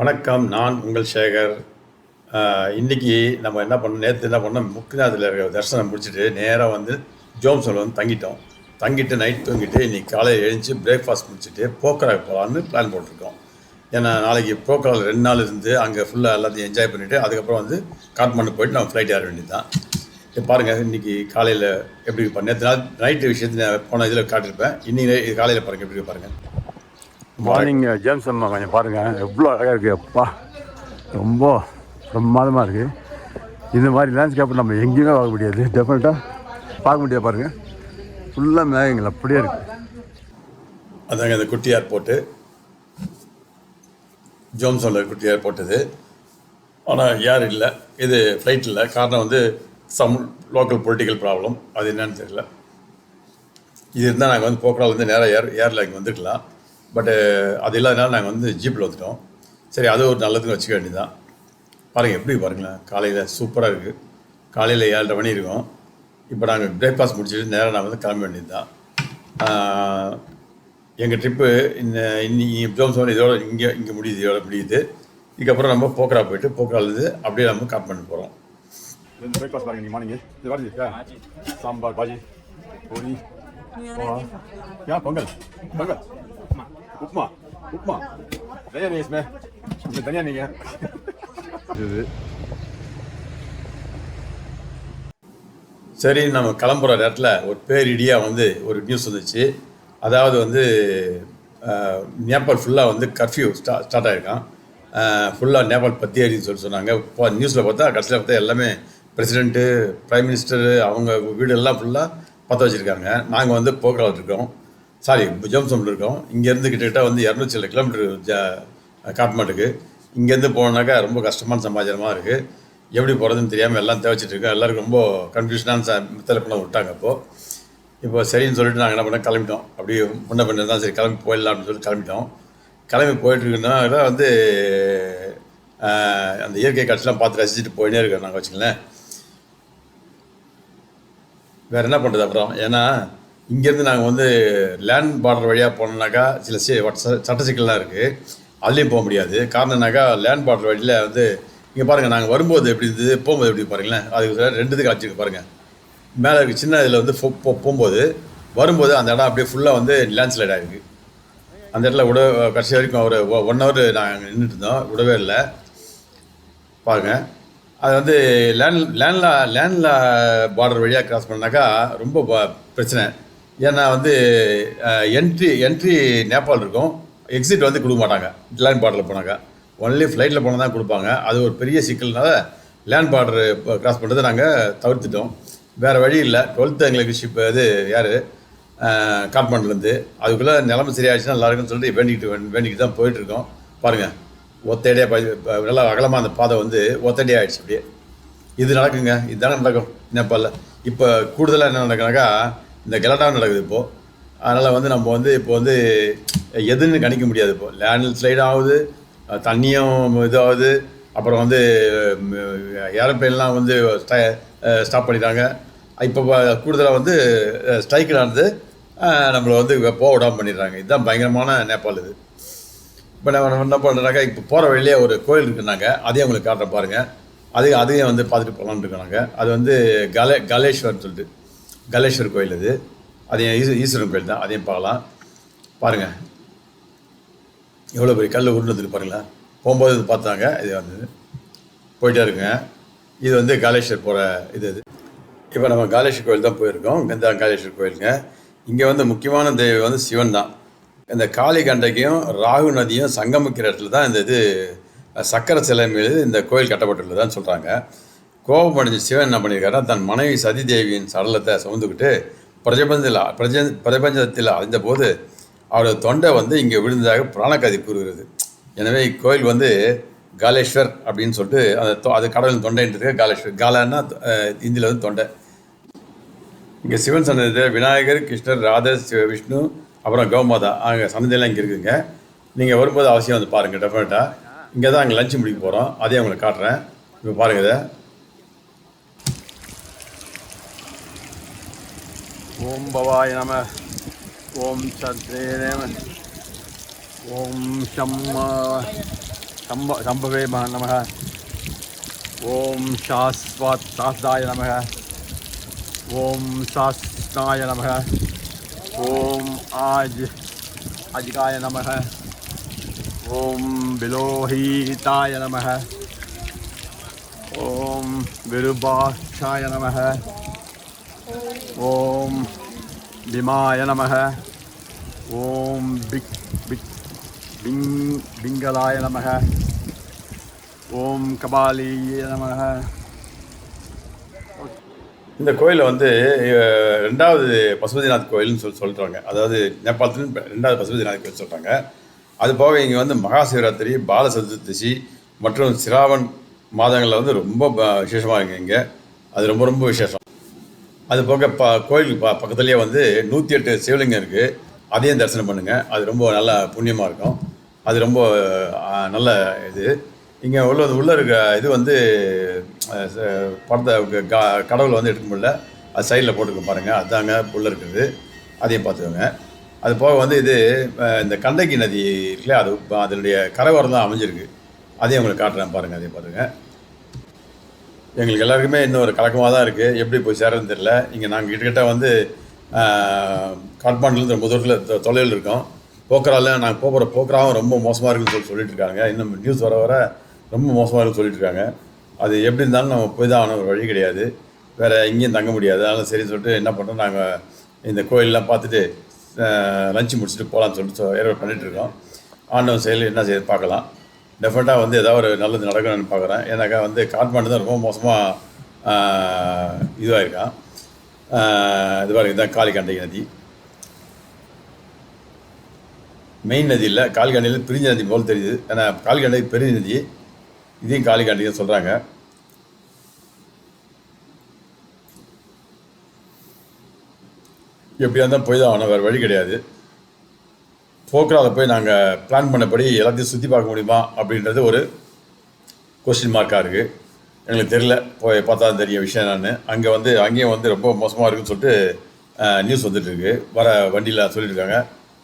வணக்கம் நான் உங்கள் சேகர். இன்னைக்கு நம்ம என்ன பண்ணோம் நேற்று என்ன பண்ணோம்? முக்திநாத்தில் இருக்கிற தரிசனம் முடிச்சுட்டு நேராக வந்து ஜோம்சோல் வந்து தங்கிட்டோம். தங்கிட்டு நைட் தூங்கிட்டு இன்னைக்கு காலையில் எழுந்துச்சு பிரேக்ஃபாஸ்ட் முடிச்சுட்டு போக்கராக போகலான்னு பிளான் போட்டிருக்கோம். ஏன்னா நாளைக்கு போக்கரால் ரெண்டு நாள் இருந்து அங்கே ஃபுல்லாக எல்லாத்தையும் என்ஜாய் பண்ணிவிட்டு அதுக்கப்புறம் வந்து காட்மாண்டு போயிட்டு நம்ம ஃப்ளைட் ஏற வேண்டியது தான் பாருங்கள் இன்றைக்கி காலையில் எப்படி இருப்பா நேற்று நாள் நைட்டு விஷயத்தை நான் போன இதில் காட்டியிருப்பேன். இன்னைக்கு காலையில் பாருங்கள் எப்படி பாருங்கள் மார்னிங் ஜேம்ஸ் அம்மா கொஞ்சம் பாருங்கள் எவ்வளோ அழகாக இருக்குது அப்பா ரொம்ப பிரமாதமாக இருக்குது இந்த மாதிரி லேண்ட்ஸ்கேப் நம்ம எங்கேயுமே பார்க்க முடியாது. டெஃபினட்டாக பார்க்க முடியாது பாருங்கள் ஃபுல்லாக மேகங்கள் அப்படியே இருக்குது அதாங்க இந்த குட்டி ஏர்போர்ட்டு ஜோம்சோனில் குட்டி ஏர்போர்ட் இது. ஆனால் ஏர் இல்லை. இது ஃப்ளைட் இல்லை. காரணம் வந்து சம் லோக்கல் பொலிட்டிக்கல் ப்ராப்ளம் அது என்னன்னு தெரியல. இது இருந்தால் நாங்கள் வந்து போக்கரால் வந்து நேராக ஏர் ஏரில் இங்கே வந்துருக்கலாம். பட்டு அது இல்லாதனால நாங்கள் வந்து ஜீப்பில் வந்துட்டோம். சரி அது ஒரு நல்லதுன்னு வச்சுக்க வேண்டியதுதான். பாருங்கள் எப்படி பாருங்களேன். காலையில் சூப்பராக இருக்குது காலையில் ஏழரை மணி இருக்கும். இப்போ நாங்கள் பிரேக்ஃபாஸ்ட் முடிச்சுட்டு நேராக நான் வந்து கிளம்ப வேண்டியது தான் எங்கள் ட்ரிப்பு இந்த இன்னைக்கு ஜோம்சோன் இதோட இங்கே இங்கே முடியுது இதோட முடியுது. இதுக்கப்புறம் நம்ம போக்கரா போயிட்டு போக்கராலேருந்து அப்படியே நம்ம காட்மாண்டு போகிறோம் பிரேக்ஃபாஸ்ட் பாருங்க நீ மார்னிங் இது வாடி சாம்பார் பாஜி பூரி யா பொங்கல் பொங்கல் உப்மா உப்மா தனியா நீ இஸ்மே இந்த தனியா நீங்க இது. சரி நம்ம கிளம்புற நேரத்தில் ஒரு பேரிடியாக வந்து ஒரு நியூஸ் வந்துச்சு. அதாவது வந்து நேபாள் ஃபுல்லாக வந்து கர்ஃப்யூ ஸ்டா ஸ்டார்ட் ஆகிருக்கான் ஃபுல்லாக நேபாள் பற்றி அறின்னு சொல்லி சொன்னாங்க. இப்போ நியூஸில் பார்த்தா கடைசியில் பார்த்தா எல்லாமே பிரசிடெண்ட்டு ப்ரைம் மினிஸ்டரு அவங்க வீடு எல்லாம் ஃபுல்லாக பற்ற வச்சுருக்காங்க. நாங்கள் வந்து போக்குவரத்து இருக்கோம் சாரி ஜம்சம்ல இருக்கோம். இங்கேருந்து கிட்டத்தட்ட வந்து இரநூத்தி சில கிலோமீட்டர் ஜ காட்மாண்டுக்கு இங்கேருந்து போனாக்கா ரொம்ப கஷ்டமான சமாச்சாரமாக இருக்குது எப்படி போகிறதுன்னு தெரியாமல் எல்லாம் தேவைச்சிட்டு இருக்கோம். எல்லாருக்கும் ரொம்ப கன்ஃபியூஷனான ச மெத்தடில் விட்டாங்க அப்போது இப்போ சரின்னு சொல்லிட்டு நாங்கள் என்ன பண்ணோம்? கிளம்பிட்டோம். அப்படி முன்ன பண்ண தான் சரி கிளம்பி போயிடலாம் அப்படின்னு சொல்லிட்டு கிளம்பிட்டோம். கிளம்பி போயிட்டுருக்கோம்னா வந்து அந்த இயற்கை காட்சிலாம் பார்த்து ரசிச்சுட்டு போயினே இருக்கோம் நாங்கள் வச்சுங்களேன் வேறு என்ன பண்ணுறது அப்புறம்? ஏன்னா இங்கேருந்து நாங்கள் வந்து லேண்ட் பார்டர் வழியாக போனோம்னாக்கா சில சி சட்ட சிக்கல்லாம் இருக்குது அதுலேயும் போக முடியாது. காரணம்னாக்கா லேண்ட் பார்டர் வழியில் வந்து இங்கே பாருங்கள் நாங்கள் வரும்போது எப்படி இருந்தது போகும்போது எப்படி பாருங்களேன். அதுக்கு ரெண்டுத்துக்கு காட்சிக்கு பாருங்கள் மேலே இருக்க சின்ன இதில் வந்து போ- போகும்போது வரும்போது அந்த இடம் அப்படியே ஃபுல்லாக வந்து லேண்ட்ஸ்லைட் ஆகிருக்கு அந்த இடத்துல விட கடைசி வரைக்கும் ஒரு ஒன் ஹவர் நாங்கள் நின்றுட்டு இருந்தோம். விடவே இல்லை. பாருங்கள் அது வந்து லேண்ட் லேண்ட்ல லேண்ட்ல பார்டர் வழியாக கிராஸ் பண்ணாக்கா ரொம்ப ப- பிரச்சனை. ஏன்னா வந்து என்ட்ரி என்ட்ரி நேபாள் இருக்கும். எக்ஸிட் வந்து கொடுக்க மாட்டாங்க. லேண்ட் பார்டரில் போனாக்கா. ஒன்லி ஃப்ளைட்டில் போனால் தான் கொடுப்பாங்க. அது ஒரு பெரிய சிக்கல்னால லேண்ட் பார்டர் கிராஸ் பண்ணுறதை நாங்கள் தவிர்த்துட்டோம். வேறு வழி இல்லை. டுவெல்த்து எங்களுக்கு ஷிப் இது யார்? காட்மாண்டுலேருந்து அதுக்குள்ளே நிலைமை சரியாயிடுச்சுன்னா நல்லா இருக்குன்னு சொல்லிட்டு வேண்டிக்கிட்டு வேண்டிக்கிட்டு தான் போயிட்டுருக்கோம் பாருங்கள் ஒத்தடியாக ப நல்லா அகலமாக அந்த பாதை வந்து ஒத்தடியாக ஆகிடுச்சு அப்படியே. இது நடக்குங்க. இதுதானே நடக்கும். நேபாளில் இப்போ கூடுதலாக என்ன நடக்குனாக்கா இந்த கெலட்டாவும் நடக்குது இப்போது அதனால் வந்து நம்ம வந்து இப்போ வந்து எதுன்னு கணிக்க முடியாது இப்போ. லேண்ட் ஸ்லைட் ஆகுது தண்ணியும் இதாகுது. அப்புறம் வந்து ஏரோப்ளைன்லாம் வந்து ஸ்டாப் பண்ணிட்டாங்க. இப்போ கூடுதலாக வந்து ஸ்ட்ரைக்கில் நடந்து நம்மளை வந்து போக விடாமல் பண்ணிடுறாங்க. இதுதான் பயங்கரமான நேபாள் இது. இப்போ நம்ம என்ன பண்ணுறாங்க இப்போ போகிற வழியிலே ஒரு கோயில் இருக்குனாங்க அதையும் உங்களுக்கு காட்டுற பாருங்கள் அது அதையும் வந்து பார்த்துட்டு போகலான்னு இருக்கிறாங்க அது வந்து கலே கலேஸ்வரன் சொல்லிட்டு கலேஸ்வர் கோயில் அது. அதையும் ஈஸ் ஈஸ்வரன் கோயில் தான் அதையும் பார்க்கலாம். பாருங்கள் எவ்வளோ பெரிய கல் உருண்டதுக்கு பாருங்களேன். போகும்போது இது பார்த்தாங்க இது வந்து போயிட்டே இருக்குங்க. இது வந்து காலேஸ்வர் போகிற இது இது இப்போ நம்ம காலேஸ்வர் கோயில் தான் போயிருக்கோம். இங்கே காலேஸ்வர் கோயிலுங்க. இங்கே வந்து முக்கியமான தெய்வம் வந்து சிவன் தான். இந்த காளி கண்டைக்கும் ராகு நதியும் சங்கமிக்கிற இடத்துல தான் இந்த இது சக்கர சிலை மீது இந்த கோயில் கட்டப்பட்டுள்ளதான்னு சொல்கிறாங்க கோபம் அடைஞ்ச சிவன் என்ன பண்ணியிருக்காருன்னா தன் மனைவி சதி தேவியின் சடலத்தை சுமந்துக்கிட்டு பிரஜபஞ்சத்தில் பிரஜ பிரபஞ்சத்தில் அழிந்தபோது அவரது தொண்டை வந்து இங்கே விழுந்ததாக பிராணக்கதி கூறுகிறது. எனவே இக்கோயில் வந்து காலேஸ்வர் அப்படின்னு சொல்லிட்டு அந்த தொ- அது கடவுளின் தொண்டைன்றது காலேஸ்வர் காலன்னா இந்தியில் வந்து தொண்டை. இங்கே சிவன் சன்னதியில் விநாயகர் கிருஷ்ணர் ராதர் சிவ விஷ்ணு அப்புறம் கௌமாதா அங்கே சன்னதியெல்லாம் இங்கே இருக்குங்க. நீங்கள் வரும்போது அவசியம் வந்து பாருங்கள் டெஃபினட்டாக இங்கே தான் நாங்கள் லஞ்சு முடிக்க போகிறோம் அதையும் உங்களுக்கு காட்டுறேன். இப்போ பாருங்கள் இதை. ஓம் பவாய நம. ஓம் சத்ரே நம. ஓம் சம்ம. சம்ப சம்பவே ம- நம. ஓம் சாஸ்வாத் சாஸ்தாய நம. ஓம் சாஸ்தாய நம. ஓம் ஆஜ் அஜிகாய நம ஓம் விலோஹிதாய நம ஓம் விருபாட்சாய நம ஓம் பிமாய நம ஓம் பிக் பிக் பிங் பிங்களாய நம ஓம் கபாலிய நம இந்த கோயிலில் வந்து ரெண்டாவது பசுபதிநாத் கோயில்னு சொல்லி சொல்கிறாங்க அதாவது நேபாளத்தின் ரெண்டாவது பசுபதிநாத் கோயில் சொல்கிறாங்க அது போக இங்கே வந்து மகா சிவராத்திரி பால மற்றும் சிராவன் மாதங்களில் வந்து ரொம்ப விசேஷமாக இருக்குங்க இங்கே. அது ரொம்ப ரொம்ப விசேஷம். அது போக ப கோயிலுக்கு ப பக்கத்துலேயே வந்து நூற்றி எட்டு சிவலிங்கம் இருக்குது அதையும் தரிசனம் பண்ணுங்கள் அது ரொம்ப நல்ல புண்ணியமாக இருக்கும். அது ரொம்ப நல்ல இது. இங்கே உள்ள உள்ளே இருக்க இது வந்து படத்தை க- வந்து எடுக்க முடியல. அது சைடில் போட்டுக்க பாருங்கள் அதாங்க உள்ளே இருக்குது. அதையும் பார்த்துக்கோங்க. அது போக வந்து இது இந்த கண்டகி நதி இருக்குல்ல அது அதனுடைய கரையோரம் தான் அமைஞ்சிருக்கு. அதையும் உங்களுக்கு காட்டுறேன் பாருங்கள் அதையும் பாருங்கள் எங்களுக்கு எல்லாருக்குமே இன்னும் ஒரு கலக்கமாக தான் இருக்குது எப்படி போய் சேரதுன்னு தெரில இங்கே நாங்கள் கிட்டக்கிட்ட வந்து காட்மாண்டுலேருந்து ரொம்ப தூரத்தில் தொலைவில் இருக்கோம். போக்கரால நாங்கள் போகிற போக்கராவும் ரொம்ப மோசமாக இருக்குன்னு சொல்லி சொல்லிட்டு இருக்காங்க. இன்னும் நியூஸ் வர வர ரொம்ப மோசமாக சொல்லிட்டுருக்காங்க. இருக்காங்க அது எப்படி இருந்தாலும் நம்ம போய் தான் ஆகணும் ஒரு வழி கிடையாது. வேறு எங்கேயும் தங்க முடியாது. அதனால் சரி சொல்லிட்டு என்ன பண்ணுறோம் நாங்கள் இந்த கோயிலெலாம் பார்த்துட்டு லஞ்சு முடிச்சுட்டு போகலான்னு சொல்லிட்டு ஏற்பாடு பண்ணிட்டு இருக்கோம் ஆண்டவன் செயல் என்ன செய்ய பார்க்கலாம். டெஃபினட்டாக வந்து ஏதாவது ஒரு நல்லது நடக்கணும்னு பார்க்குறேன். ஏன்னாக்கா வந்து காட்மாண்டு தான் ரொம்ப மோசமாக இதுவாக இருக்கான் இது பாருங்க இதுதான் காளிகண்டை நதி. மெயின் நதி இல்லை காளிகண்டையில் பிரிஞ்ச நதி போல் தெரியுது. ஏன்னா காளிகண்டை பெரிய நதி. இதையும் காளிகண்டைன்னு சொல்கிறாங்க எப்படியா இருந்தால் போய் தான் ஆகணும் வேறு வழி கிடையாது. போக்குவரத்தை போய் நாங்கள் பிளான் பண்ணபடி எல்லாத்தையும் சுற்றி பார்க்க முடியுமா அப்படின்றது ஒரு கொஸ்டின் மார்க்காக இருக்குது எங்களுக்கு தெரியல போய் பார்த்தா தெரியும் விஷயம் நான் அங்கே வந்து அங்கேயும் வந்து ரொம்ப மோசமாக இருக்குன்னு சொல்லிட்டு நியூஸ் வந்துட்டுருக்கு வர வண்டியில் சொல்லியிருக்காங்க இருக்காங்க.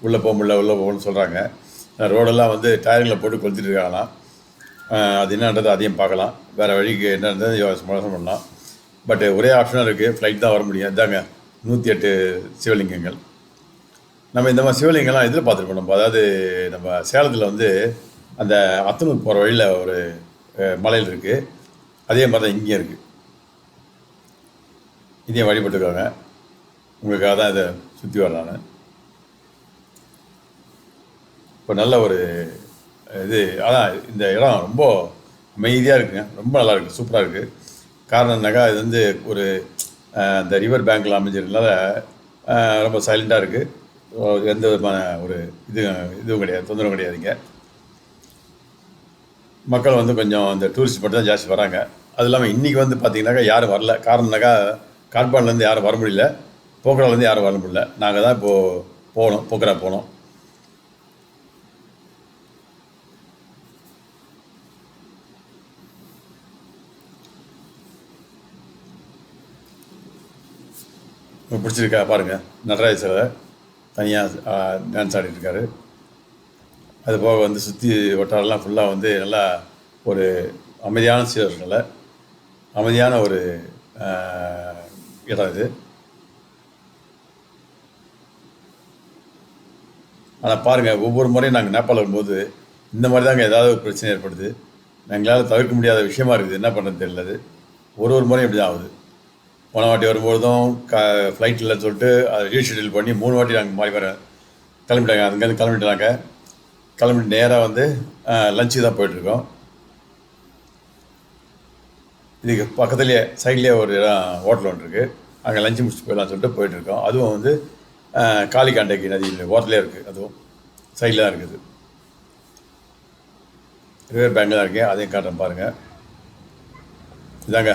உள்ளே போக முடியல உள்ளே போகணும்னு சொல்கிறாங்க ரோடெல்லாம் வந்து டயரிங்கில் போட்டு கொளுத்திட்டு இருக்காங்களாம். அது என்னன்றது அதையும் பார்க்கலாம். வேறு வழிக்கு என்னன்றது யோசனை பண்ணலாம் பட் ஒரே ஆப்ஷனாக இருக்குது ஃப்ளைட் தான் வர முடியும். இதாங்க நூற்றி எட்டு சிவலிங்கங்கள். நம்ம இந்த மாதிரி சிவலிங்கம்லாம் இதில் பார்த்துருக்கோம் நம்ம. அதாவது நம்ம சேலத்தில் வந்து அந்த அத்தனூர் போகிற வழியில் ஒரு மலையில் இருக்குது அதே மாதிரி தான் இங்கேயும் இருக்குது இதையும் வழிபட்டுக்கோங்க உங்களுக்காக தான் இதை சுற்றி வரேன் நான். இப்போ நல்ல ஒரு இது ஆனால் இந்த இடம் ரொம்ப அமைதியாக இருக்குங்க. ரொம்ப நல்லா இருக்குது சூப்பராக இருக்குது காரணம் என்னக்கா இது வந்து ஒரு அந்த இந்த ரிவர் பேங்க்கில் அமைஞ்சிருந்தனால ரொம்ப சைலண்ட்டாக இருக்குது எந்த விதமான ஒரு இது இதுவும் கிடையாது. தொந்தரவும் கிடையாதுங்க மக்கள் வந்து கொஞ்சம் இந்த டூரிஸ்ட் மட்டும் தான் ஜாஸ்தி வராங்க. அது இல்லாமல் இன்றைக்கி வந்து பார்த்திங்கனாக்கா யாரும் வரல. காரணம்னாக்கா காட்பாடிலேருந்து யாரும் வர முடியல. போக்கராலேருந்து யாரும் வர முடியல. நாங்கள் தான் இப்போது போனோம் போக்கரா போனோம். இப்போ பிடிச்சிருக்கா பாருங்கள் நடராஜ சிலை தனியாக டான்ஸ் ஆடிட்டுருக்காரு அது போக வந்து சுற்றி வட்டாரெல்லாம் ஃபுல்லாக வந்து நல்லா ஒரு அமைதியான சீரர்களை அமைதியான ஒரு இடம் இது. ஆனால் பாருங்கள் ஒவ்வொரு முறையும் நாங்கள் நேபாள் வரும்போது இந்த மாதிரி தாங்க ஏதாவது ஒரு பிரச்சனை ஏற்படுது. எங்களால் தவிர்க்க முடியாத விஷயமா இருக்குது. என்ன பண்ணுறது தெரியல அது. ஒரு ஒரு முறையும் இப்படி தான் ஆகுது. போன வாட்டி வரும்பொழுதும் க ஃப்ளைட் இல்லைன்னு சொல்லிட்டு அதை ரீஷெடியூல் பண்ணி மூணு வாட்டி நாங்கள் மாறி வர கிளம்பிட்டாங்க. அங்கேருந்து கிளம்பிட்டாங்க கிளம்பிட்டு நேராக வந்து லஞ்சு தான் போயிட்டுருக்கோம் இதுக்கு பக்கத்துலேயே சைட்லேயே ஒரு இடம் ஹோட்டல் ஒன்று இருக்குது அங்கே லஞ்சு முடிச்சுட்டு போயிடலாம் சொல்லிட்டு போயிட்டுருக்கோம் அதுவும் வந்து காளிகாண்டகி நதியில் ஓரத்துலேயே இருக்குது அதுவும் சைடில் தான் இருக்குது. ரிவர் பேங்க் தான் இருக்கேன் அதையும் காட்டுறேன் பாருங்கள் இதாங்க.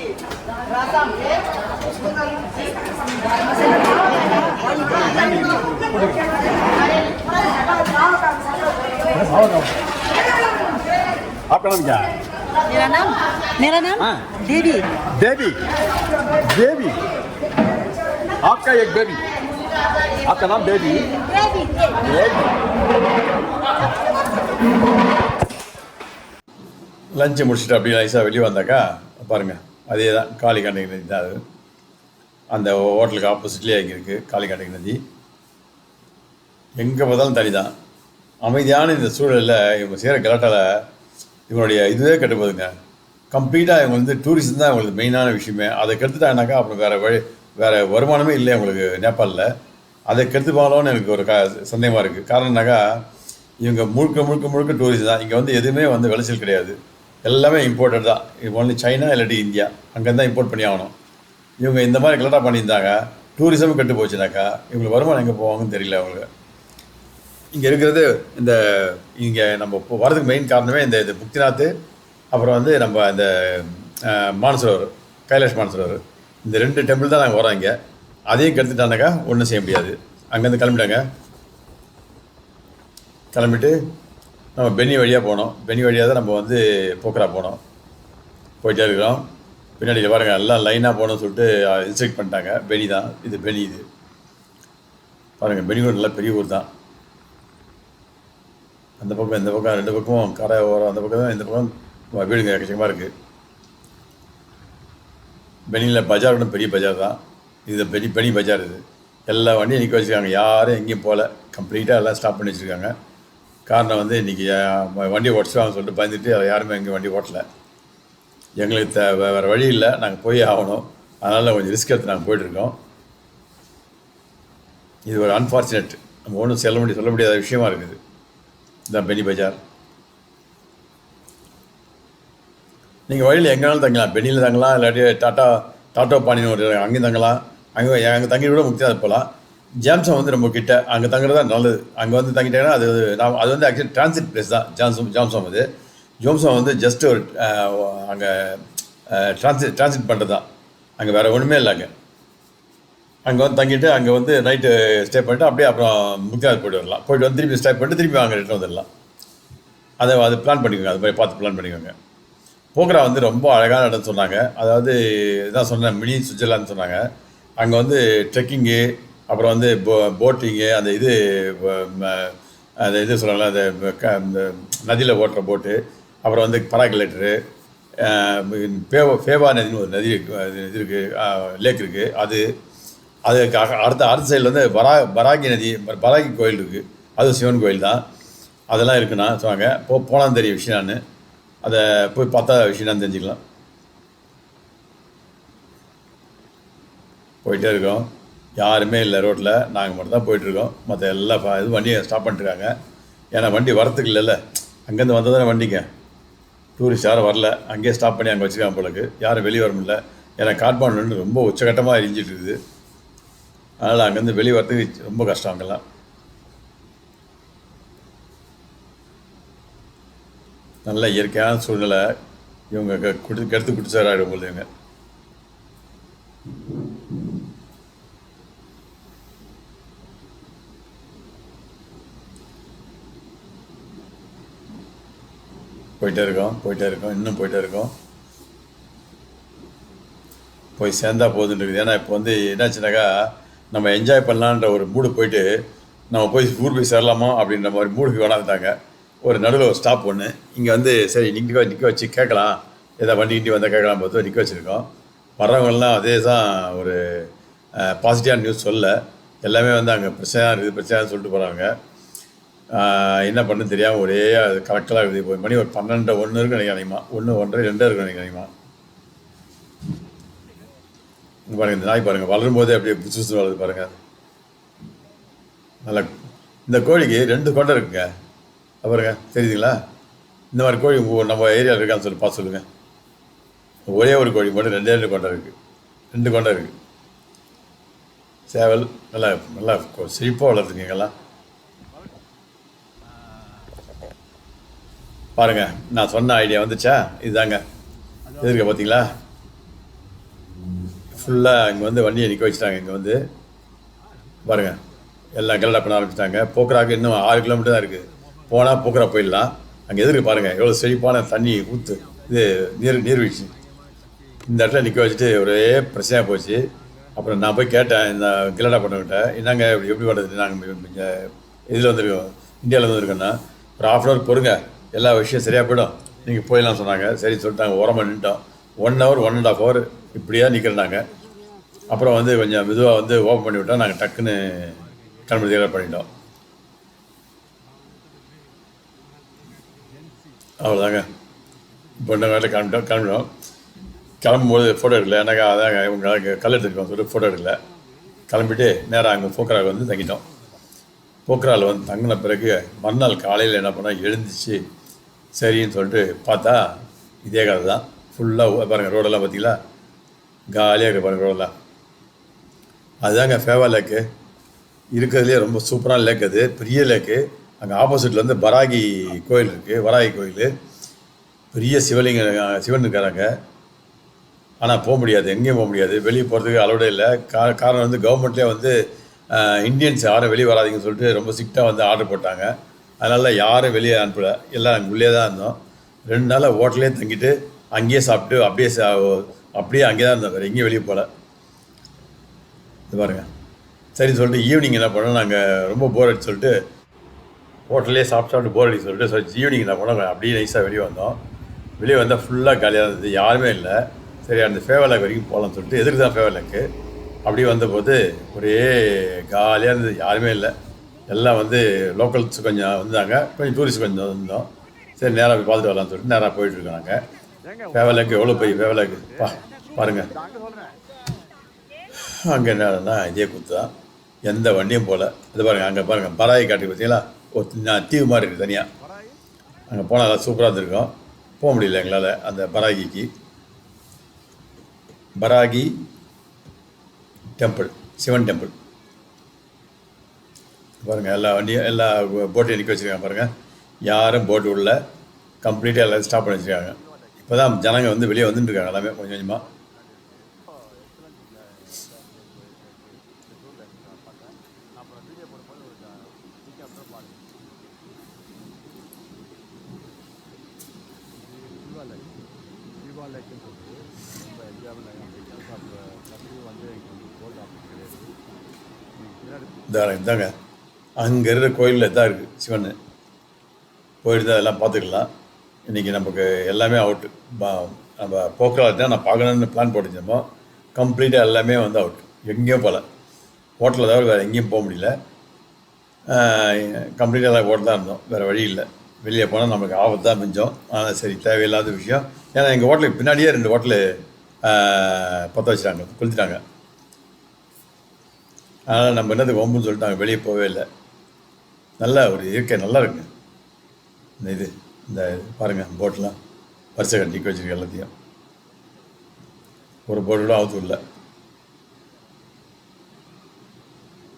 आपका नाम क्या है मेरा नाम मेरा नाम हाँ। देवी देवी देवी आपका एक बेबी आपका नाम देवी देवी देवी லஞ்சை முடிச்சுட்டு அப்படியே நைஸாக வெளியே வந்தாக்கா பாருங்கள் அதே தான் காளி நதி தான் அது. அந்த ஹோட்டலுக்கு ஆப்போசிட்லேயே அங்கே இருக்குது காளி நதி. எங்கே பார்த்தாலும் தனி தான். அமைதியான இந்த சூழலில் இவங்க செய்கிற கலாட்டால் இவங்களுடைய இதுவே கெட்டு போகுதுங்க கம்ப்ளீட்டாக இவங்க வந்து டூரிசம் தான் இவங்களுக்கு மெயினான விஷயமே. அதை கெடுத்துட்டாங்கனாக்கா அப்புறம் வேறு வழி வேறு வருமானமே இல்லை அவங்களுக்கு நேபாளில். அதை கெடுத்துப்பாங்களோன்னு எனக்கு ஒரு க சந்தேகமாக இருக்குது காரணம்னாக்கா இவங்க முழுக்க முழுக்க முழுக்க டூரிஸ்ட் தான். இங்கே வந்து எதுவுமே வந்து விளைச்சல் கிடையாது. எல்லாமே இம்போர்ட்டட் தான். ஒன்லி சைனா இல்லாட்டி இந்தியா அங்கேருந்து தான் இம்போர்ட் பண்ணி ஆகணும் இவங்க இந்த மாதிரி கலட்டாக பண்ணியிருந்தாங்க. டூரிசமும் கெட்டு போச்சுனாக்கா இவங்களுக்கு வருமானம் எங்கே போவாங்கன்னு தெரியல அவங்களுக்கு. இங்கே இருக்கிறது இந்த இங்கே நம்ம இப்போ வரதுக்கு மெயின் காரணமே இந்த இது முக்திநாத் அப்புறம் வந்து நம்ம இந்த மானசரோவர் கைலாஷ் மானசரோவர். இந்த ரெண்டு டெம்பிள் தான் நாங்கள் வரோம் இங்கே. அதையும் கெடுத்துட்டானாக்கா ஒன்றும் செய்ய முடியாது. அங்கேருந்து கிளம்பிட்டாங்க. கிளம்பிட்டு நம்ம பென்னி வழியாக போனோம். பென்னி வழியாக தான் நம்ம வந்து போக்கரா போனோம். போயிட்டே இருக்கிறோம். பின்னாடி பாருங்கள் எல்லாம் லைனாக போகணும்னு சொல்லிட்டு இன்ஸ்ட்ரக்ட் பண்ணிட்டாங்க. பெனி தான். இது பெனி இது. பாருங்கள் பெனிகூர் நல்லா பெரிய ஊர் தான். அந்த பக்கம் இந்த பக்கம் ரெண்டு பக்கமும் கரை ஓரம் அந்த பக்கம் இந்த பக்கம் வீடுங்க எக்கச்சக்கமாக இருக்குது பெனியில் பஜார் ஒன்றும் பெரிய பஜார் தான். இது பெனி பெனி பஜார் இது. எல்லா வண்டியும் நிற்க வச்சுருக்காங்க. யாரும் எங்கேயும் போகல. கம்ப்ளீட்டாக எல்லாம் ஸ்டாப் பண்ணி வச்சுருக்காங்க. காரணம் வந்து இன்றைக்கி வண்டி ஓடிச்சுவாங்க சொல்லிட்டு பயந்துட்டு அதை யாருமே எங்கேயும் வண்டி ஓட்டலை. எங்களுக்கு த வே- வேறு வழி இல்லை. நாங்கள் போய் ஆகணும். அதனால் கொஞ்சம் ரிஸ்க் எடுத்து நாங்கள் போயிட்டுருக்கோம் இது ஒரு அன்ஃபார்ச்சுனேட் நம்ம ஒன்றும் சொல்ல முடிய சொல்ல முடியாத விஷயமா இருக்குது. இதுதான் பெனி பஜார். நீங்கள் வழியில் எங்கேனாலும் தங்கலாம். பெனியில் தங்கலாம். இல்லாட்டி டாட்டா டாட்டோ பாணின்னு ஒரு அங்கேயும் தங்கலாம். அங்கே அங்கே தங்கி விட முக்தியாக போகலாம். ஜாம்சன் வந்து நம்ம கிட்ட அங்கே தங்குறது தான் நல்லது. அங்கே வந்து தங்கிட்டாங்கன்னா அது நான் அது வந்து ஆக்சுவலி டிரான்சிட் பிளேஸ் தான். ஜாம்சம் ஜாம்சம் அது ஜோம்சம் வந்து ஜஸ்ட் ஒரு அங்கே டிரான்சிட் டிரான்சிட் பண்ணுறது தான் அங்கே வேறு ஒன்றுமே இல்லை அங்கே. அங்கே வந்து தங்கிட்டு அங்கே வந்து நைட்டு ஸ்டே பண்ணிட்டு அப்படியே அப்புறம் முக்திநாத் போயிட்டு வரலாம். போயிட்டு வந்து திருப்பி ஸ்டே பண்ணிட்டு திருப்பி அங்கே ரிட்டர்ன் வந்துடலாம். அதை அது பிளான் பண்ணிக்கோங்க. அது மாதிரி பார்த்து பிளான் பண்ணிக்கோங்க. போக்ரா வந்து ரொம்ப அழகான இடம் சொன்னாங்க. அதாவது இதான் சொன்னேன் மினி சுவிட்சர்லாந்து சொன்னாங்க. அங்கே வந்து ட்ரெக்கிங்கு அப்புறம் வந்து போ போட்டிங்கு அந்த இது அந்த இது சொல்லலாம் அந்த க- இந்த நதியில் ஓட்டுற போட்டு அப்புறம் வந்து பராகிலேட்டரு ஃபேவா ஃபேவா நதின்னு ஒரு நதி இது இருக்குது லேக் இருக்குது அது அதுக்கு அடுத்த அடுத்த சைடில் வந்து பரா பராகி நதி பராகி கோயில் இருக்குது அது சிவன் கோயில் தான் அதெல்லாம் இருக்குண்ணா சொன்னாங்க போ போனால் தெரியும் விஷயம் நான். அதை போய் பார்த்தா விஷயம் தெரிஞ்சுக்கலாம். போயிட்டே இருக்கோம். யாருமே இல்லை ரோட்டில். நாங்கள் மட்டும் தான் போயிட்டுருக்கோம். மற்ற எல்லா இது வண்டியை ஸ்டாப் பண்ணிட்டுருக்காங்க. ஏன்னா வண்டி வரத்துக்கு இல்லைல்ல அங்கேருந்து வந்தால் தானே வண்டிங்க. டூரிஸ்ட் யாரும் வரல. அங்கேயே ஸ்டாப் பண்ணி அங்கே வச்சுருக்காங்க போலக்கு யாரும் வெளியே வர முடியல. ஏன்னா காட்மாண்டு ரொம்ப உச்சகட்டமாக எரிஞ்சிட்டு இருக்குது. அதனால் அங்கேருந்து வெளியே வரத்துக்கு ரொம்ப கஷ்டம் அங்கெல்லாம். நல்ல இயற்கையான சூழ்நிலை. இவங்க க- கெடுத்து குடிச்சாராயிடும் போது இவங்க. போயிட்டே இருக்கோம் போயிட்டே இருக்கோம் இன்னும் போயிட்டே இருக்கோம். போய் சேர்ந்தா போதுன்னு இருக்குது ஏன்னா இப்போ வந்து என்னாச்சுனாக்கா நம்ம என்ஜாய் பண்ணலான்ற ஒரு மூடு போயிட்டு நம்ம போய் ஊர் போய் சேரலாமா அப்படின்ற மாதிரி மூடுக்கு வேணாந்துட்டாங்க ஒரு நடுவில் ஒரு ஸ்டாப் ஒன்று இங்கே வந்து சரி நிற்க நிற்க வச்சு கேட்கலாம். ஏதாவது வண்டி கிண்டி வந்தால் கேட்கலாம் பார்த்து நிற்க வச்சுருக்கோம். வர்றவங்கெல்லாம் அதே தான் ஒரு பாசிட்டிவான நியூஸ் சொல்ல எல்லாமே வந்து அங்கே பிரச்சனையாக இருக்குது பிரச்சனையாக சொல்லிட்டு போகிறாங்க என்ன பண்ணு தெரியாமல் ஒரே அது கலக்கலாக இருக்குது போய் மணி ஒரு பன்னெண்டு ஒன்று இருக்கு நினைக்கிறேன் ஒன்று ஒன்றரை ரெண்டு இருக்கு நினைக்கிறேன் இங்க பாருங்க இந்த நாய் பாருங்க வளரும் போதே அப்படியே புதுசு புதுசு வளருது பாருங்க. நல்லா இந்த கோழிக்கு ரெண்டு கொண்டை இருக்குங்க. பாருங்க தெரியுதுங்களா? இந்த மாதிரி கோழி நம்ம ஏரியாவில் இருக்கான்னு சொல்லி பார்த்து சொல்லுங்க. ஒரே ஒரு கோழி மட்டும் ரெண்டே ரெண்டு கொண்டை இருக்கு. ரெண்டு கொண்டை இருக்கு. சேவல் நல்லா நல்லா செழிப்பாக வளர்த்துங்க இங்கெல்லாம் பாருங்கள் நான் சொன்ன ஐடியா வந்துச்சா? இதுதாங்க. இது இருக்க பார்த்தீங்களா ஃபுல்லாக இங்கே வந்து வண்டியை நிற்க வச்சுட்டாங்க இங்கே வந்து. பாருங்கள் எல்லாம் கல்லடா பண்ண ஆரம்பிச்சிட்டாங்க. போக்குறாக்கு இன்னும் ஆறு கிலோமீட்டர் தான் இருக்குது போனால் போக்குறா போயிடலாம். அங்கே எதிர்க்கு பாருங்கள் எவ்வளோ செழிப்பான தண்ணி ஊற்று இது நீர் நீர்வீழ்ச்சி. இந்த இடத்துல நிற்க வச்சுட்டு ஒரே பிரச்சனையாக போச்சு. அப்புறம் நான் போய் கேட்டேன் இந்த கில்லடா பண்ணவங்கிட்ட என்னங்க இப்படி எப்படி பண்ணுறது? நாங்கள் இங்கே இதில் வந்திருக்கோம் இந்தியாவில் வந்திருக்கோன்னா ஒரு ஆஃப் அன் ஹவர் பொறுங்க. எல்லா விஷயம் சரியாக போயிடும். நீங்கள் போயிடலாம் சொன்னாங்க. சரி சொல்லிட்டாங்க. உரம் நின்ட்டோம். One hour one and half hour இப்படியே நிற்கிறனாங்க அப்புறம் வந்து கொஞ்சம் மெதுவாக வந்து ஓப்பன் பண்ணி விட்டா நாங்கள் டக்குன்னு கிளம்பி ஏற்பாடு பண்ணிட்டோம். அவ்வளோதாங்க இப்போ இந்த வேலை கிளம்பிட்டோம் கிளம்பிட்டோம் கிளம்பும்போது ஃபோட்டோ எடுக்கல. எனக்கு அதாங்க இவங்க கல் எடுத்துருக்கோம் சொல்லிட்டு ஃபோட்டோ எடுக்கல. கிளம்பிட்டு நேராக அங்கே போக்கராவில் வந்து தங்கிட்டோம். போக்கராவில் வந்து தங்கின பிறகு மறுநாள் காலையில் என்ன பண்ணால் எழுந்துச்சு சரின்னு சொல்லிட்டு பார்த்தா இதே கதை தான். ஃபுல்லாக பாருங்கள் ரோடெல்லாம் பார்த்தீங்களா? காலியாக இருக்குது பாருங்கள் ரோடெல்லாம் அதுதாங்க ஃபேவா லேக்கு இருக்கிறதுலே ரொம்ப சூப்பரான லேக் அது. பெரிய லேக்கு அங்கே ஆப்போசிட்டில் வந்து பராகி கோயில் இருக்குது வராகி கோயில். பெரிய சிவலிங்க சிவன் இருக்காராங்க. ஆனால் போக முடியாது. எங்கேயும் போக முடியாது. வெளியே போகிறதுக்கு அலோடே இல்லை. கா காரணம் வந்து கவர்மெண்ட்லேயே வந்து இந்தியன்ஸ் யாரும் வெளியே வராதீங்கன்னு சொல்லிட்டு ரொம்ப ஸ்ட்ரிக்டாக வந்து ஆர்டர் போட்டாங்க. அதனால் யாரும் வெளியே அனுப்பல. எல்லாம் உள்ளே தான் இருந்தோம். ரெண்டு நாள் ஹோட்டலே தங்கிட்டு அங்கேயே சாப்பிட்டு அப்படியே சா அப்படியே அங்கே தான் இருந்தோம். வேறு எங்கேயும் வெளியே போகல இது பாருங்கள் சரி சொல்லிட்டு ஈவினிங் என்ன பண்ணோம்? நாங்கள் ரொம்ப போர் அடிச்சு சொல்லிட்டு ஹோட்டல்லே சாப்பிட்டு சாப்பிட்டு போர் அடிச்சு சொல்லிட்டு சரி ஈவினிங் என்ன பண்ணோம்? அப்படியே நைஸாக வெளியே வந்தோம். வெளியே வந்தால் ஃபுல்லாக காலியாக இருந்தது. யாருமே இல்லை. சரி அந்த ஃபேவலாக் வரைக்கும் போகலாம்னு சொல்லிட்டு எதுக்கு தான் ஃபேவலாக்கு அப்படியே வந்தபோது ஒரே காலியாக இருந்தது. யாருமே இல்லை. எல்லாம் வந்து லோக்கல்ஸ் கொஞ்சம் வந்தாங்க. கொஞ்சம் டூரிஸ்ட் கொஞ்சம் வந்தோம். சரி நேராக போய் பார்த்துட்டு வரலாம்னு சொல்லிட்டு நேராக போயிட்டுருக்காங்க நாங்கள் எவ்வளோ போய் ஃபேவலாக்கு பா பாருங்கள் அங்கே என்னன்னா இதே குத்து தான். எந்த வண்டியும் போகல இது பாருங்கள் அங்கே பாருங்கள் பராய் காட்டி பார்த்தீங்களா? ஒரு நான் தீவு மாதிரி இருக்குது தனியாக அங்கே போனால் நல்லா சூப்பராக இருந்திருக்கும். போக முடியல எங்களால் அந்த பராகிக்கு. பராகி டெம்பிள் சிவன் டெம்பிள். பாருங்கள் எல்லா வண்டியும் எல்லா போட்டையும் நிற்க வச்சுருக்காங்க பாருங்கள் யாரும் போட்டு உள்ள கம்ப்ளீட்டாக எல்லாரும் ஸ்டாப் பண்ணி வச்சுருக்காங்க. இப்போ தான் ஜனங்க வந்து வெளியே வந்துட்டு இருக்காங்க எல்லாமே கொஞ்சம் கொஞ்சமாக இதாங்க இதாங்க அங்கே இருக்கிற கோயிலில் தான் இருக்குது சிவன். போயிட்டு தான் எல்லாம் பார்த்துக்கலாம். இன்றைக்கி நமக்கு எல்லாமே அவுட்டு நம்ம போக்குவரத்து தான் நான் பார்க்கணுன்னு பிளான் போட்டுச்சோமோ கம்ப்ளீட்டாக எல்லாமே வந்து அவுட் எங்கேயும் போகல. ஹோட்டலில் தவிர வேறு எங்கேயும் போக முடியல. கம்ப்ளீட்டாக எல்லாம் ஹோட்டல் தான் இருந்தோம். வேறு வழி இல்லை. வெளியே போனால் நமக்கு ஆபத்து தான் மிஞ்சோம். ஆனால் சரி தேவையில்லாத விஷயம். ஏன்னா எங்கள் ஹோட்டலுக்கு பின்னாடியே ரெண்டு ஹோட்டலு பற்ற வச்சுட்டாங்க குளித்துட்டாங்க. அதனால் நம்ம என்னது ஒம்புன்னு சொல்லிட்டு நாங்கள் வெளியே போகவே இல்லை. நல்ல ஒரு இயற்கை நல்லா இருக்குங்க இந்த இது இந்த பாருங்கள் போட்டெலாம் வரிசை கட்டிக்கு வச்சுருக்க எல்லாத்தையும். ஒரு போட்டு கூட இல்லை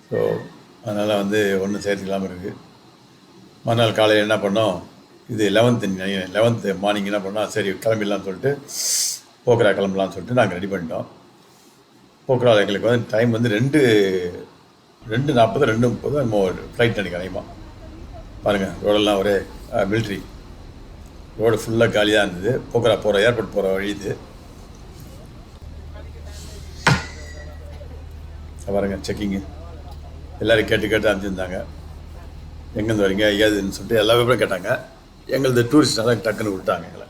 ஸோ அதனால் வந்து ஒன்றும் சேர்த்துக்கலாமல் இருக்குது மறுநாள் காலையில் என்ன பண்ணோம்? இது லெவன்த்து லெவன்த்து மார்னிங் என்ன பண்ணோம்? சரி கிளம்பிடலாம்னு சொல்லிட்டு போக்கரா கிளம்பலாம்னு சொல்லிட்டு நாங்கள் ரெடி பண்ணிட்டோம். போக்குவரத்து எங்களுக்கு வந்து டைம் வந்து ரெண்டு ரெண்டு நாற்பது ரெண்டு முப்பது நம்ம ஃப்ளைட் அன்றைக்கி அனைமா பாருங்கள் ரோடெல்லாம் ஒரே மிலிட்ரி ரோடு ஃபுல்லாக காலியாக இருந்தது. போக்குரா போகிற ஏர்போர்ட் போகிற வழி இது. பாருங்க செக்கிங்கு எல்லோரும் கேட்டு கேட்டு அனுப்பிச்சிருந்தாங்க. எங்கேருந்து வரீங்க ஏதுன்னு சொல்லிட்டு எல்லா பேரும் கேட்டாங்க. எங்களது டூரிஸ்ட்னால டக்குன்னு விட்டாங்க எங்களை.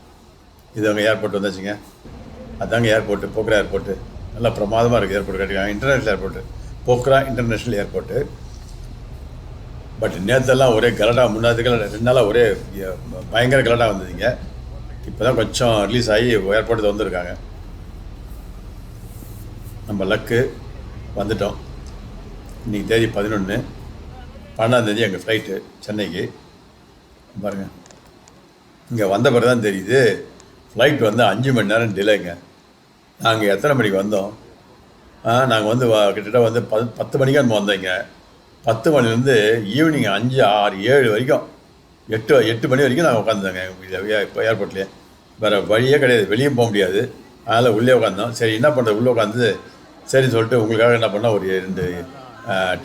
இது அங்கே ஏர்போர்ட் வந்தாச்சுங்க. அதாங்க ஏர்போர்ட்டு போக்ரா ஏர்போர்ட்டு நல்லா பிரமாதமாக இருக்குது airport கேட்டுக்காங்க international airport Pokhara international airport but நேற்றெல்லாம் ஒரே கலடா முன்னாடி ரெண்டு நாளாக ஒரே பயங்கர கலடா வந்ததுங்க. இப்போ தான் கொஞ்சம் ரிலீஸ் ஆகி ஏர்போர்ட்டு வந்திருக்காங்க. நம்ம லக்கு வந்துட்டோம். இன்றைக்கி தேதி பதினொன்று பன்னெண்டாந்தேதி எங்கள் ஃப்ளைட்டு சென்னைக்கு. பாருங்கள் இங்கே வந்த பிறகு தான் தெரியுது. ஃப்ளைட் வந்து அஞ்சு மணி நேரம் டிலேங்க நாங்கள் எத்தனை மணிக்கு வந்தோம்? நாங்கள் வந்து கிட்டத்தட்ட வந்து பத் பத்து மணிக்கு நம்ம வந்தோங்க. பத்து மணிலேருந்து ஈவினிங் அஞ்சு ஆறு ஏழு வரைக்கும். எட்டு எட்டு மணி வரைக்கும் நாங்கள் உட்காந்துருந்தோங்க இப்போ ஏர்போர்ட்லேயே வேறு வழியே கிடையாது. வெளியும் போக முடியாது. அதனால் உள்ளே உட்காந்தோம் சரி என்ன பண்ணுறது உள்ளே உட்காந்து சரின்னு சொல்லிட்டு உங்களுக்காக என்ன பண்ணால் ஒரு ரெண்டு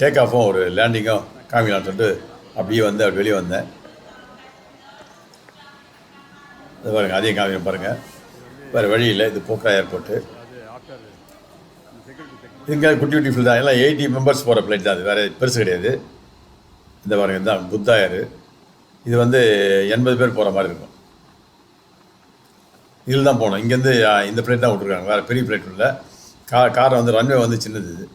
டேக் ஆஃபும் ஒரு லேண்டிங்கும் காமிக்கலாம்னு சொல்லிட்டு அப்படியே வந்து அப்படி வெளியே வந்தேன். பாருங்கள் அதையும் காமிக்க பாருங்கள் வேறு வழி இல்லை. இது போக்ரா ஏர்போர்ட்டு இங்கே குட்டி குட்டி ஃபில் தான் எல்லாம் எயிட்டி மெம்பர்ஸ் போகிற ஃப்ளைட் தான் அது. வேறு பெருசு கிடையாது. இந்த பாருங்க தான் புத்தாயர். இது வந்து எண்பது பேர் போகிற மாதிரி இருக்கும். இதில் தான் போகணும் இங்கேருந்து இந்த ஃப்ளைட் தான் விட்ருக்காங்க வேறு பெரிய ஃப்ளைட் இல்லை. கா காரை வந்து ரன்வே வந்து சின்னது இது.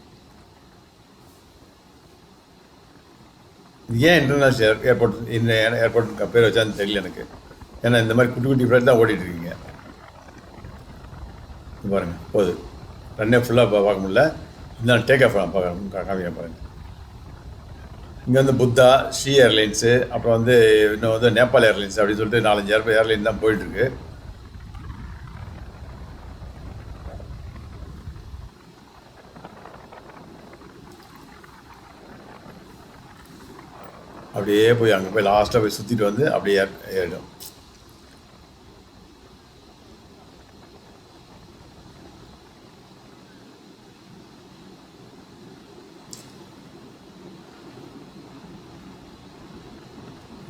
ஏன் இன்டர்நேஷ்னல் ஏர்போர்ட் இந்த ஏர்போர்ட் பேர் வச்சான்னு தெரியல எனக்கு. ஏன்னா இந்த மாதிரி குட்டி குட்டி ஃப்ளைட் தான் ஓடிட்டுருக்கீங்க பாருங்கள் போகுது. ரன்னே ஃபுல்லாக பார்க்க முடியல. இந்த டேக் ஆஃப் பார்க்க காமிக்க பாருங்கள் இங்கே வந்து புத்தா ஸ்ரீ ஏர்லைன்ஸு அப்புறம் வந்து இன்னும் வந்து நேபாள் ஏர்லைன்ஸ் அப்படின்னு சொல்லிட்டு நாலஞ்சு ஏர் ஏர்லைன் தான் போயிட்டுருக்கு. அப்படியே போய் அங்கே போய் லாஸ்ட்டாக போய் சுற்றிட்டு வந்து அப்படியே ஏறிடும்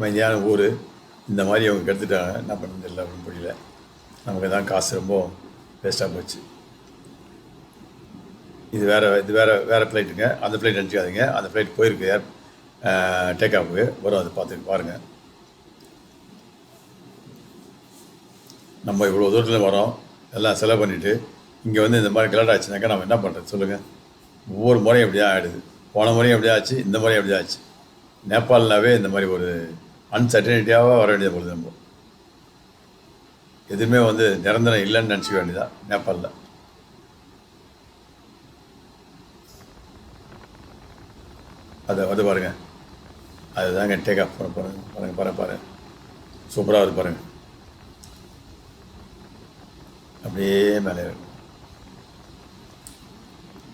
மைதியான ஊர். இந்த மாதிரி அவங்க கெடுத்துட்டாங்க. என்ன பண்ணுறது அப்படின்னு புரியல. நமக்கு தான் காசு ரொம்ப வேஸ்ட்டாக போச்சு. இது வேறு இது வேறு வேறு ஃப்ளைட்டுங்க அந்த ஃப்ளைட் நினச்சிக்காதீங்க. அந்த ஃப்ளைட் போயிருக்கு. ஏர் டேக் ஆஃபுக்கு வரும். அது பார்த்து பாருங்கள் நம்ம இவ்வளோ தூரத்தில் வரோம். எல்லாம் செலவு பண்ணிவிட்டு இங்கே வந்து இந்த மாதிரி கலட் ஆச்சுனாக்கா நம்ம என்ன பண்ணுறது சொல்லுங்கள் ஒவ்வொரு முறையும் எப்படியா ஆகிடுது போன முறையும் எப்படியா ஆச்சு. இந்த முறையும் எப்படியா ஆச்சு. நேபாள்னாவே இந்த மாதிரி ஒரு அன்சர்டனிட்டியாக வர வேண்டிய பொழுது நம்ம எதுவுமே வந்து நிரந்தரம் இல்லைன்னு நினச்சிக்க வேண்டியதான் நேபாளில். அதை வந்து பாருங்க. அதுதாங்க டேக் ஆஃப் பண்ண பாருங்க பாருங்க பாருங்க பாருங்க. சூப்பராக இருக்கு பாருங்க. அப்படியே மேலே இருக்கும்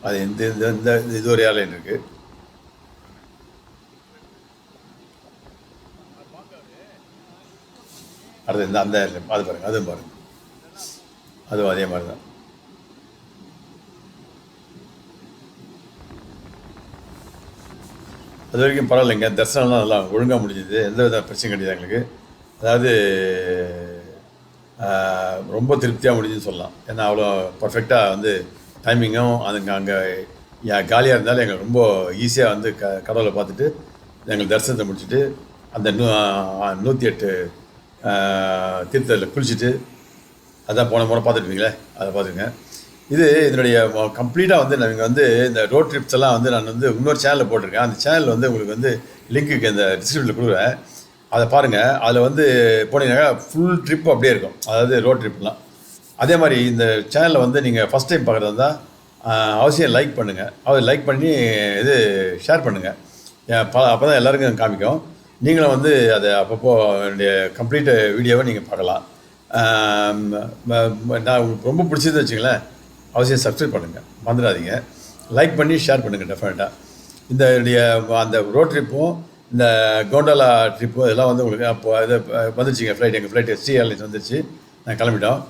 அது இந்த இந்த இந்த இது ஒரு ஏர்லைன் இருக்குது அடுத்து இந்த அந்த அது பாருங்க அதுவும் பாருங்க. அதுவும் அதே மாதிரி தான் அது வரைக்கும் பரவாயில்லைங்க. தரிசனம்லாம் நல்லா ஒழுங்காக முடிஞ்சுது. எந்த வித பிரச்சனையும் கிடையாது எங்களுக்கு. அதாவது ரொம்ப திருப்தியாக முடிஞ்சுன்னு சொல்லலாம். ஏன்னா அவ்வளோ பர்ஃபெக்டாக வந்து டைமிங்கும் அதுங்க அங்கே காலியாக இருந்தாலும் எங்களுக்கு ரொம்ப ஈஸியாக வந்து க கடவுளை பார்த்துட்டு எங்களுக்கு தரிசனத்தை முடிச்சுட்டு அந்த நூ நூற்றி எட்டு தீர்த்தத்தில் குளிச்சுட்டு அதான் போன முறை பார்த்துருப்பீங்களே அதை பார்த்துருங்க. இது இதனுடைய கம்ப்ளீட்டாக வந்து நாங்கள் வந்து இந்த ரோட் ட்ரிப்ஸ் எல்லாம் வந்து நான் வந்து இன்னொரு சேனலில் போட்டிருக்கேன். அந்த சேனல் வந்து உங்களுக்கு வந்து லிங்க்குக்கு இந்த டிஸ்கிரிப்ஷனில் கொடுக்குறேன். அதை பாருங்கள் அதில் வந்து போனீங்கன்னா ஃபுல் ட்ரிப் அப்படியே இருக்கும். அதாவது ரோட் ட்ரிப்லாம் அதே மாதிரி இந்த சேனலில் வந்து நீங்கள் ஃபஸ்ட் டைம் பார்க்குறது தான் அவசியம் லைக் பண்ணுங்கள் அதை லைக் பண்ணி இது ஷேர் பண்ணுங்கள் அப்போ தான் எல்லாருக்கும் காமிக்கும். நீங்களும் வந்து அதை அப்பப்போ என்னுடைய கம்ப்ளீட் வீடியோவை நீங்கள் பார்க்கலாம். நான் உங்களுக்கு ரொம்ப பிடிச்சது வச்சுங்களேன் அவசியம் சப்ஸ்கிரைப் பண்ணுங்கள் மறந்துடாதீங்க. லைக் பண்ணி ஷேர் பண்ணுங்கள் டெஃபினட்டாக இந்த என்னுடைய அந்த ரோட் ட்ரிப்பும் இந்த கோண்டலா ட்ரிப்பும் இதெல்லாம் வந்து உங்களுக்கு அப்போ இது வந்துச்சுங்க ஃப்ளைட் எங்கள் ஃப்ளைட் எஸ்டி ஏர்லைன்ஸ் வந்துச்சு நான் கிளம்பிட்டோம்.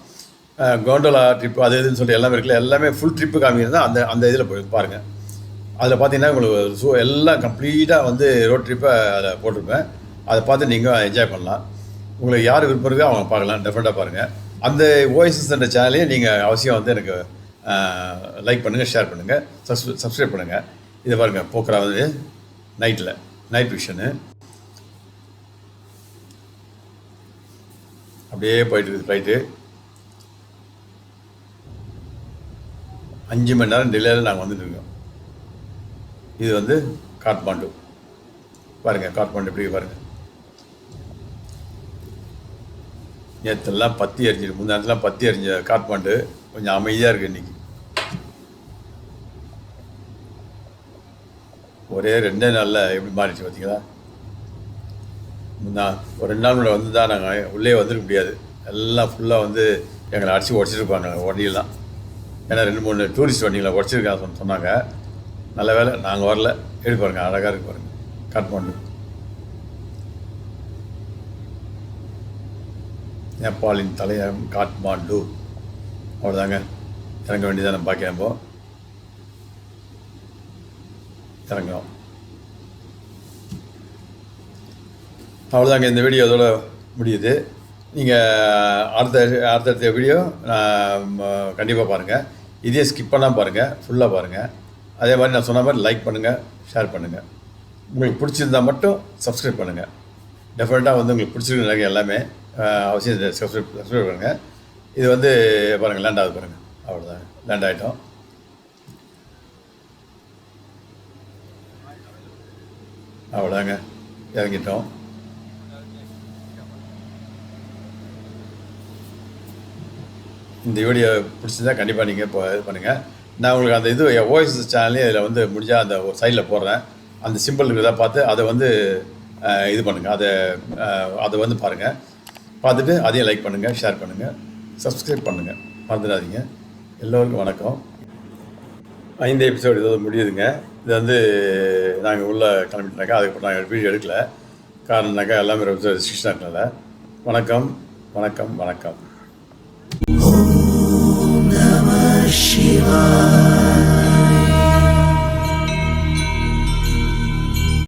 கோண்டோலா ட்ரிப்பு அது இதுன்னு சொல்லிட்டு எல்லாமே இருக்குல்ல எல்லாமே ஃபுல் ட்ரிப்பு காமிக்கிறது அந்த அந்த இதில் போய் பாருங்கள் அதில் பார்த்தீங்கன்னா உங்களுக்கு ஸோ எல்லாம் கம்ப்ளீட்டாக வந்து ரோட் ட்ரிப்பை அதில் போட்டிருப்பேன். அதை பார்த்து நீங்கள் என்ஜாய் பண்ணலாம். உங்களுக்கு யார் விருப்பம் இருக்கோ அவங்க பார்க்கலாம். டெஃபினட்டாக பாருங்கள் அந்த ஓஎஸ்எஸ் என்ற சேனலையும் நீங்கள் அவசியம் வந்து எனக்கு லைக் பண்ணுங்கள் ஷேர் பண்ணுங்கள் சப்ஸ் சப்ஸ்கிரைப் பண்ணுங்கள் இதை பாருங்கள் போக்குறா வந்து நைட்டில் நைட் விஷனு அப்படியே போயிட்டு இருக்குது ஃப்ளைட்டு அஞ்சு மணி நேரம் டிலேயில் நாங்கள் வந்துட்டு இருக்கோம். இது வந்து காட்மாண்டு பாருங்கள் காட்மாண்டு இப்படி பாருங்கள் நேற்றுலாம் பத்தி எரிஞ்சிருக்கு. முந்தானத்துலாம் பத்தி எரிஞ்ச காட்மாண்டு கொஞ்சம் அமைதியாக இருக்குது இன்றைக்கி ஒரே ரெண்டே நாளில் எப்படி மாறிடுச்சு பார்த்தீங்களா முன்னா ஒரு ரெண்டு நாள் முன்னாடி வந்து தான் நாங்கள் உள்ளே வந்துருக்க முடியாது. எல்லாம் ஃபுல்லாக வந்து எங்களை அடித்து உடச்சிருப்பாங்க வண்டியெல்லாம். ஏன்னா ரெண்டு மூணு டூரிஸ்ட் வண்டிகளை உடச்சிருக்காங்க சொன்னாங்க. நல்ல வேலை நாங்கள் வரல. எப்படி பாருங்கள் அழகாக இருக்கு பாருங்க. காட்மாண்டு நேபாளின் தலைநகரம் காட்மாண்டு. அவ்வளோதாங்க இறங்க வேண்டியதான் நம்ம. பார்க்கிறப்போ இறங்குறோம். அவ்வளோதாங்க இந்த வீடியோ அதோட முடியுது. நீங்கள் அடுத்த அடுத்தடுத்த வீடியோ கண்டிப்பாக பாருங்கள் இதே ஸ்கிப் பண்ணால் பாருங்கள் ஃபுல்லாக பாருங்கள் அதே மாதிரி நான் சொன்ன மாதிரி லைக் பண்ணுங்கள் ஷேர் பண்ணுங்கள் உங்களுக்கு பிடிச்சிருந்தா மட்டும் சப்ஸ்கிரைப் பண்ணுங்கள் டெஃபினட்டாக வந்து உங்களுக்கு பிடிச்சிருக்கு எல்லாமே அவசியம் சப்ஸ்கிரைப் சப்ஸ்கிரைப் பண்ணுங்கள் இது வந்து பாருங்கள் லேண்ட் ஆகுது பாருங்கள் அவ்வளோதாங்க லேண்ட் ஆகிட்டோம் அவ்வளோதாங்க இறங்கிட்டோம். இந்த வீடியோ பிடிச்சிருந்தா கண்டிப்பாக நீங்கள் இப்போ இது பண்ணுங்கள் நான் உங்களுக்கு அந்த இது ஓஎஸ் சேனல்லையும் இதில் வந்து முடிஞ்சால் அந்த ஒரு சைடில் போடுறேன். அந்த சிம்பிள் இருக்கிறத பார்த்து அதை வந்து இது பண்ணுங்கள் அதை அதை வந்து பாருங்கள் பார்த்துட்டு அதையும் லைக் பண்ணுங்கள் ஷேர் பண்ணுங்கள் சப்ஸ்கிரைப் பண்ணுங்கள் மறந்துடாதீங்க. எல்லோருக்கும் வணக்கம். ஐந்து எபிசோடு இதோட முடியுதுங்க. இது வந்து நாங்கள் உள்ளே கிளம்பிட்டோம்னாக்கா அதுக்கப்புறம் நாங்கள் வீடியோ எடுக்கல. காரணம்னாக்கா எல்லாமே ரொம்ப ரெஸ்ட்ரிக்ஷனாக இருக்கனால. வணக்கம் வணக்கம் வணக்கம். Shiva.